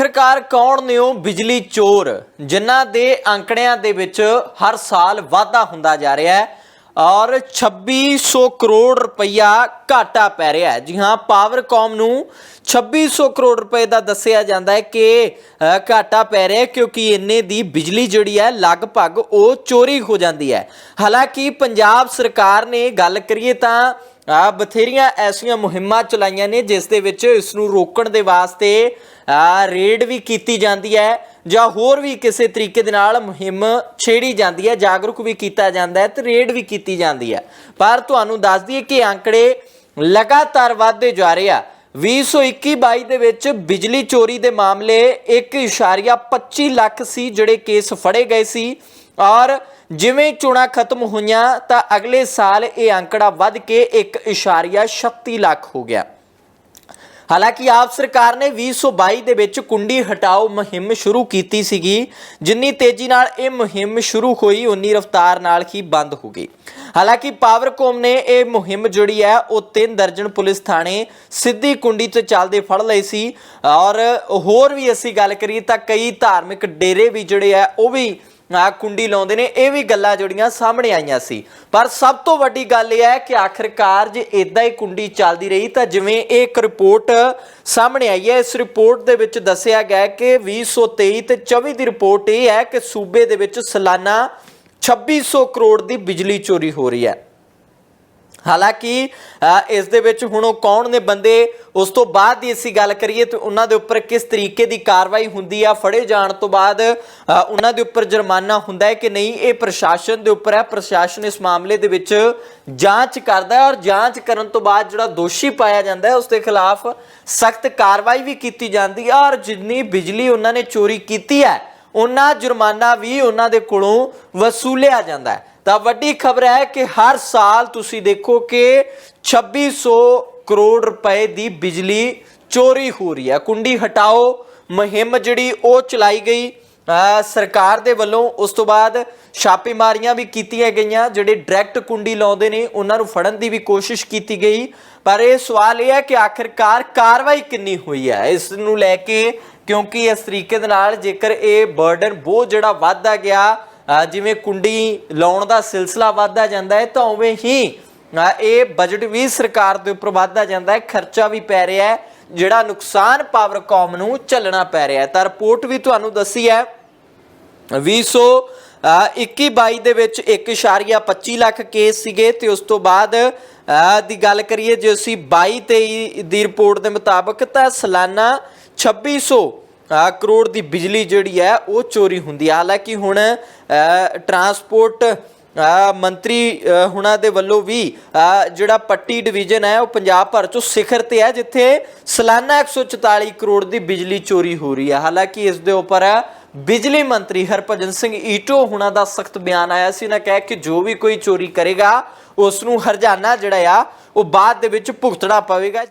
ਆਖਰਕਾਰ ਕੌਣ ਨੇ ਉਹ ਬਿਜਲੀ ਚੋਰ, ਜਿਨ੍ਹਾਂ ਦੇ ਅੰਕੜਿਆਂ ਦੇ ਵਿੱਚ ਹਰ ਸਾਲ ਵਾਧਾ ਹੁੰਦਾ ਜਾ ਰਿਹਾ ਹੈ ਔਰ 2600 ਕਰੋੜ ਰੁਪਈਆ ਘਾਟਾ ਪੈ ਰਿਹਾ ਹੈ। ਜੀ ਹਾਂ ਪਾਵਰਕਾਮ ਨੂੰ 2600 ਕਰੋੜ ਰੁਪਏ ਦਾ ਦੱਸਿਆ ਜਾਂਦਾ ਹੈ ਕਿ ਘਾਟਾ ਪੈ ਰਿਹਾ ਕਿਉਂਕਿ ਇੰਨੇ ਦੀ ਬਿਜਲੀ ਜਿਹੜੀ ਹੈ ਲਗਭਗ ਉਹ ਚੋਰੀ ਹੋ ਜਾਂਦੀ ਹੈ। ਹਾਲਾਂਕਿ ਪੰਜਾਬ ਸਰਕਾਰ ਨੇ ਗੱਲ ਕਰੀਏ ਤਾਂ ਬਥੇਰੀਆਂ ਐਸੀਆਂ ਮੁਹਿੰਮਾਂ ਚਲਾਈਆਂ ਨੇ ਜਿਸ ਦੇ ਵਿੱਚ ਇਸ ਨੂੰ ਰੋਕਣ ਦੇ ਵਾਸਤੇ ਰੇਡ ਵੀ ਕੀਤੀ ਜਾਂਦੀ ਹੈ ਜਾਂ ਹੋਰ ਵੀ ਕਿਸੇ ਤਰੀਕੇ ਦੇ ਨਾਲ ਮੁਹਿੰਮ ਛੇੜੀ ਜਾਂਦੀ ਹੈ, ਜਾਗਰੂਕ ਵੀ ਕੀਤਾ ਜਾਂਦਾ ਹੈ ਤੇ ਰੇਡ ਵੀ ਕੀਤੀ ਜਾਂਦੀ ਹੈ। ਪਰ ਤੁਹਾਨੂੰ ਦੱਸ ਦਈਏ ਕਿ ਅੰਕੜੇ ਲਗਾਤਾਰ ਵਧਦੇ ਜਾ ਰਹੇ ਆ। 2021-22 ਦੇ ਵਿੱਚ ਬਿਜਲੀ ਚੋਰੀ ਦੇ ਮਾਮਲੇ 1.25 ਲੱਖ ਸੀ ਜਿਹੜੇ ਕੇਸ ਫੜੇ ਗਏ ਸੀ। ਔਰ ਜਿਵੇਂ ਚੋਣਾਂ ਖਤਮ ਹੋਈਆਂ ਤਾਂ ਅਗਲੇ ਸਾਲ ਇਹ ਅੰਕੜਾ ਵੱਧ ਕੇ 1.36 ਲੱਖ ਹੋ ਗਿਆ। ਹਾਲਾਂਕਿ ਆਪ ਸਰਕਾਰ ਨੇ 2022 ਦੇ ਵਿੱਚ ਕੁੰਡੀ ਹਟਾਓ ਮੁਹਿੰਮ ਸ਼ੁਰੂ ਕੀਤੀ ਸੀਗੀ। ਜਿੰਨੀ ਤੇਜ਼ੀ ਨਾਲ ਇਹ ਮੁਹਿੰਮ ਸ਼ੁਰੂ ਹੋਈ ਉਨੀ ਰਫ਼ਤਾਰ ਨਾਲ ਹੀ ਬੰਦ ਹੋ ਗਈ। ਹਾਲਾਂਕਿ ਪਾਵਰਕੋਮ ਨੇ ਇਹ ਮੁਹਿੰਮ ਜਿਹੜੀ ਹੈ, ਉਹ ਤਿੰਨ ਦਰਜਨ ਪੁਲਿਸ ਥਾਣੇ ਸਿੱਧੀ ਕੁੰਡੀ ਤੋਂ ਚੱਲਦੇ ਫੜ ਲਏ ਸੀ। ਔਰ ਹੋਰ ਵੀ ਅਸੀਂ ਗੱਲ ਕਰੀਏ ਤਾਂ ਕਈ ਧਾਰਮਿਕ ਡੇਰੇ ਵੀ ਜਿਹੜੇ ਆ ਉਹ ਵੀ ਆ ਕੁੰਡੀ ਲਾਉਂਦੇ ਨੇ, ਇਹ ਵੀ ਗੱਲਾਂ ਜਿਹੜੀਆਂ ਸਾਹਮਣੇ ਆਈਆਂ ਸੀ। ਪਰ ਸਭ ਤੋਂ ਵੱਡੀ ਗੱਲ ਇਹ ਹੈ ਕਿ ਆਖਰਕਾਰ ਜੇ ਇਦਾਂ ਹੀ ਕੁੰਡੀ ਚੱਲਦੀ ਰਹੀ ਤਾਂ ਜਿਵੇਂ ਇਹ ਇੱਕ ਰਿਪੋਰਟ ਸਾਹਮਣੇ ਆਈ ਹੈ, ਇਸ ਰਿਪੋਰਟ ਦੇ ਵਿੱਚ ਦੱਸਿਆ ਗਿਆ ਹੈ ਕਿ 2023 ਤੇ 24 ਦੀ ਰਿਪੋਰਟ ਇਹ ਹੈ ਕਿ ਸੂਬੇ ਦੇ ਵਿੱਚ ਸਾਲਾਨਾ 2600 ਕਰੋੜ ਦੀ ਬਿਜਲੀ ਚੋਰੀ ਹੋ ਰਹੀ ਹੈ। ਹਾਲਾਂਕਿ ਇਸ ਦੇ ਵਿੱਚ ਹੁਣ ਉਹ ਕੌਣ ਨੇ ਬੰਦੇ, ਉਸ ਤੋਂ ਬਾਅਦ ਦੀ ਅਸੀਂ ਗੱਲ ਕਰੀਏ ਤੇ ਉਹਨਾਂ ਦੇ ਉੱਪਰ ਕਿਸ ਤਰੀਕੇ ਦੀ ਕਾਰਵਾਈ ਹੁੰਦੀ ਆ, ਫੜੇ ਜਾਣ ਤੋਂ ਬਾਅਦ ਉਹਨਾਂ ਦੇ ਉੱਪਰ ਜੁਰਮਾਨਾ ਹੁੰਦਾ ਹੈ ਕਿ ਨਹੀਂ, ਇਹ ਪ੍ਰਸ਼ਾਸਨ ਦੇ ਉੱਪਰ ਹੈ, ਪ੍ਰਸ਼ਾਸਨ ਇਸ ਮਾਮਲੇ ਦੇ ਵਿੱਚ ਜਾਂਚ ਕਰਦਾ ਹੈ ਔਰ ਜਾਂਚ ਕਰਨ ਤੋਂ ਬਾਅਦ ਜਿਹੜਾ ਦੋਸ਼ੀ ਪਾਇਆ ਜਾਂਦਾ ਹੈ, ਉਸ ਦੇ ਖਿਲਾਫ ਸਖਤ ਕਾਰਵਾਈ ਵੀ ਕੀਤੀ ਜਾਂਦੀ ਹੈ ਔਰ ਜਿੰਨੀ ਬਿਜਲੀ ਉਹਨਾਂ ਨੇ ਚੋਰੀ ਕੀਤੀ ਹੈ, ਉਹਨਾਂ ਜੁਰਮਾਨਾ ਵੀ ਉਹਨਾਂ ਦੇ ਕੋਲੋਂ ਵਸੂਲਿਆ ਜਾਂਦਾ ਹੈ। ਤਾਂ ਵੱਡੀ ਖਬਰ ਹੈ ਕਿ ਹਰ ਸਾਲ ਤੁਸੀਂ ਦੇਖੋ ਕਿ 2600 ਕਰੋੜ ਰੁਪਏ ਦੀ ਬਿਜਲੀ ਚੋਰੀ ਹੋ ਰਹੀ ਹੈ। ਕੁੰਡੀ ਹਟਾਓ ਮੁਹਿੰਮ ਜਿਹੜੀ ਉਹ ਚਲਾਈ ਗਈ। ਸਰਕਾਰ ਦੇ ਵੱਲੋਂ ਉਸ ਤੋਂ ਬਾਅਦ ਛਾਪੇਮਾਰੀਆਂ ਵੀ ਕੀਤੀਆਂ ਗਈਆਂ, ਜਿਹੜੇ ਡਾਇਰੈਕਟ ਕੁੰਡੀ ਲਾਉਂਦੇ ਨੇ, ਉਹਨਾਂ ਨੂੰ ਫੜਨ ਦੀ ਵੀ ਕੋਸ਼ਿਸ਼ ਕੀਤੀ ਗਈ। ਪਰ ਇਹ ਸਵਾਲ ਇਹ ਹੈ ਕਿ ਆਖਿਰਕਾਰ ਕਾਰਵਾਈ ਕਿੰਨੀ ਹੋਈ ਹੈ? ਇਸ ਨੂੰ ਲੈ ਕੇ ਕਿਉਂਕਿ ਇਸ ਤਰੀਕੇ ਦੇ ਨਾਲ ਜੇਕਰ ਇਹ ਬਰਡਨ ਬਹੁਤ ਜਿਹੜਾ ਵੱਧਦਾ ਗਿਆ ਜਿਵੇਂ ਕੁੰਡੀ ਲਾਉਣ ਦਾ ਸਿਲਸਿਲਾ ਵੱਧਦਾ ਜਾਂਦਾ ਹੈ ਤਾਂ ਉਵੇਂ ਹੀ ਇਹ ਬਜਟ ਵੀ ਸਰਕਾਰ ਦੇ ਉੱਪਰ ਵੱਧਦਾ ਜਾਂਦਾ ਹੈ ਖਰਚਾ ਵੀ ਪੈ ਰਿਹਾ ਹੈ ਜਿਹੜਾ ਨੁਕਸਾਨ ਪਾਵਰਕਾਮ ਨੂੰ ਝੱਲਣਾ ਪੈ ਰਿਹਾ ਹੈ। ਤਾਂ ਰਿਪੋਰਟ ਵੀ ਤੁਹਾਨੂੰ ਦੱਸੀ ਹੈ 2021-22 ਦੇ ਵਿੱਚ 1.25 ਲੱਖ ਕੇਸ ਸੀਗੇ ਤੇ ਉਸ ਤੋਂ ਬਾਅਦ ਦੀ ਗੱਲ ਕਰੀਏ ਜੇ ਅਸੀਂ 22-23 ਦੀ ਰਿਪੋਰਟ ਦੇ ਮੁਤਾਬਕ ਤਾਂ ਸਾਲਾਨਾ 2600 ਅ, ਕਰੋੜ ਦੀ ਬਿਜਲੀ ਜਿਹੜੀ ਹੈ, ਉਹ ਚੋਰੀ ਹੁੰਦੀ ਹੈ। ਹਾਲਾਂਕਿ ਹੁਣ ਟਰਾਂਸਪੋਰਟ ਮੰਤਰੀ ਹੁਣਾਂ ਦੇ ਵੱਲੋਂ ਵੀ ਜਿਹੜਾ ਪੱਟੀ ਡਿਵੀਜ਼ਨ ਹੈ, ਉਹ ਪੰਜਾਬ ਭਰ ਚੋਂ ਸਿਖਰ ਤੇ ਹੈ, ਜਿੱਥੇ ਸਾਲਾਨਾ 144 ਕਰੋੜ ਦੀ ਬਿਜਲੀ ਚੋਰੀ ਹੋ ਰਹੀ ਹੈ। ਹਾਲਾਂਕਿ ਇਸ ਦੇ ਉੱਪਰ ਬਿਜਲੀ ਮੰਤਰੀ ਹਰਭਜਨ ਸਿੰਘ ਈਟੋ ਹੁਣਾਂ ਦਾ ਸਖਤ ਬਿਆਨ ਆਇਆ ਸੀ। ਉਹਨਾਂ ਕਿਹਾ ਕਿ ਜੋ ਵੀ ਕੋਈ ਚੋਰੀ ਕਰੇਗਾ, ਉਸ ਨੂੰ ਹਰਜਾਨਾ ਜਿਹੜਾ ਆ, ਉਹ ਬਾਅਦ ਦੇ ਵਿੱਚ ਭੁਗਤਣਾ ਪਵੇਗਾ।